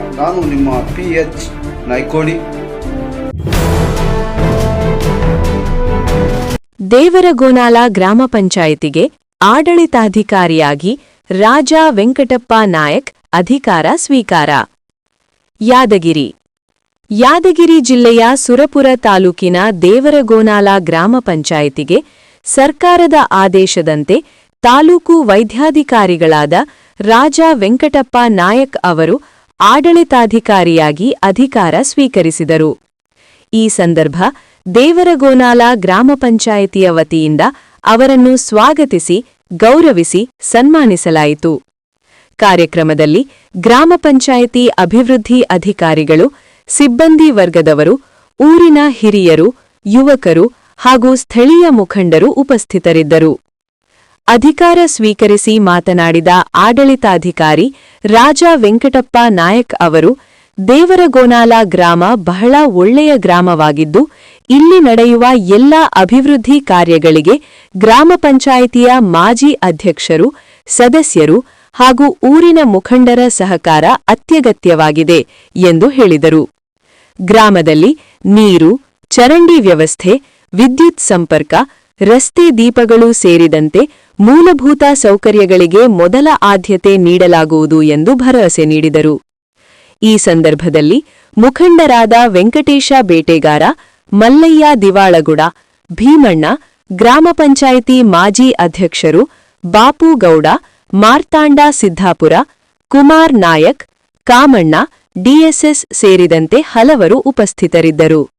ನಾನು ನಿಮ್ಮ P H Naikodi ದೇವರಗೋನಾಲ ಗ್ರಾಮ ಪಂಚಾಯಿತಿಗೆ ಆಡಳಿತಾಧಿಕಾರಿಯಾಗಿ ರಾಜಾ ವೆಂಕಟಪ್ಪ ನಾಯಕ್ ಅಧಿಕಾರ ಸ್ವೀಕಾರ. ಯಾದಗಿರಿ. ಯಾದಗಿರಿ ಜಿಲ್ಲೆಯ ಸುರಪುರ ತಾಲೂಕಿನ ದೇವರಗೋನಾಲ ಗ್ರಾಮ ಪಂಚಾಯಿತಿಗೆ ಸರ್ಕಾರದ ಆದೇಶದಂತೆ ತಾಲೂಕು ವೈದ್ಯಾಧಿಕಾರಿಗಳಾದ ರಾಜ ವೆಂಕಟಪ್ಪ ನಾಯಕ್ ಅವರು ಆಡಳಿತಾಧಿಕಾರಿಯಾಗಿ ಅಧಿಕಾರ ಸ್ವೀಕರಿಸಿದರು. ಈ ಸಂದರ್ಭ ದೇವರಗೋನಾಲ ಗ್ರಾಮ ಪಂಚಾಯಿತಿಯ ವತಿಯಿಂದ ಅವರನ್ನು ಸ್ವಾಗತಿಸಿ, ಗೌರವಿಸಿ ಸನ್ಮಾನಿಸಲಾಯಿತು. ಕಾರ್ಯಕ್ರಮದಲ್ಲಿ ಗ್ರಾಮ ಪಂಚಾಯಿತಿ ಅಭಿವೃದ್ಧಿ ಅಧಿಕಾರಿಗಳು, ಸಿಬ್ಬಂದಿ ವರ್ಗದವರು, ಊರಿನ ಹಿರಿಯರು, ಯುವಕರು ಹಾಗೂ ಸ್ಥಳೀಯ ಮುಖಂಡರು ಉಪಸ್ಥಿತರಿದ್ದರು. ಅಧಿಕಾರ ಸ್ವೀಕರಿಸಿ ಮಾತನಾಡಿದ ಆಡಳಿತಾಧಿಕಾರಿ ರಾಜ ವೆಂಕಟಪ್ಪ ನಾಯಕ್ ಅವರು, ದೇವರಗೋನಾಲ ಗ್ರಾಮ ಬಹಳ ಒಳ್ಳೆಯ ಗ್ರಾಮವಾಗಿದ್ದು, ಇಲ್ಲಿ ನಡೆಯುವ ಎಲ್ಲ ಅಭಿವೃದ್ಧಿ ಕಾರ್ಯಗಳಿಗೆ ಗ್ರಾಮ ಪಂಚಾಯಿತಿಯ ಮಾಜಿ ಅಧ್ಯಕ್ಷರು, ಸದಸ್ಯರು ಹಾಗೂ ಊರಿನ ಮುಖಂಡರ ಸಹಕಾರ ಅತ್ಯಗತ್ಯವಾಗಿದೆ ಎಂದು ಹೇಳಿದರು. ಗ್ರಾಮದಲ್ಲಿ ನೀರು, ಚರಂಡಿ ವ್ಯವಸ್ಥೆ, ವಿದ್ಯುತ್ ಸಂಪರ್ಕ ರಸ್ತೆ ದೀಪಗಳು ಸೇರಿದಂತೆ ಮೂಲಭೂತ ಸೌಕರ್ಯಗಳಿಗೆ ಮೊದಲ ಆದ್ಯತೆ ನೀಡಲಾಗುವುದು ಎಂದು ಭರವಸೆ ನೀಡಿದರು. ಈ ಸಂದರ್ಭದಲ್ಲಿ ಮುಖಂಡರಾದ ವೆಂಕಟೇಶ ಬೇಟೆಗಾರ, ಮಲ್ಲಯ್ಯ ದಿವಾಳಗುಡ, ಭೀಮಣ್ಣ, ಗ್ರಾಮ ಪಂಚಾಯಿತಿ ಮಾಜಿ ಅಧ್ಯಕ್ಷರು ಬಾಪು ಗೌಡ, ಮಾರ್ತಾಂಡ ಸಿದ್ದಾಪುರ, ಕುಮಾರ್ ನಾಯಕ್, ಕಾಮಣ್ಣ, ಡಿಎಸ್ಎಸ್ ಸೇರಿದಂತೆ ಹಲವರು ಉಪಸ್ಥಿತರಿದ್ದರು.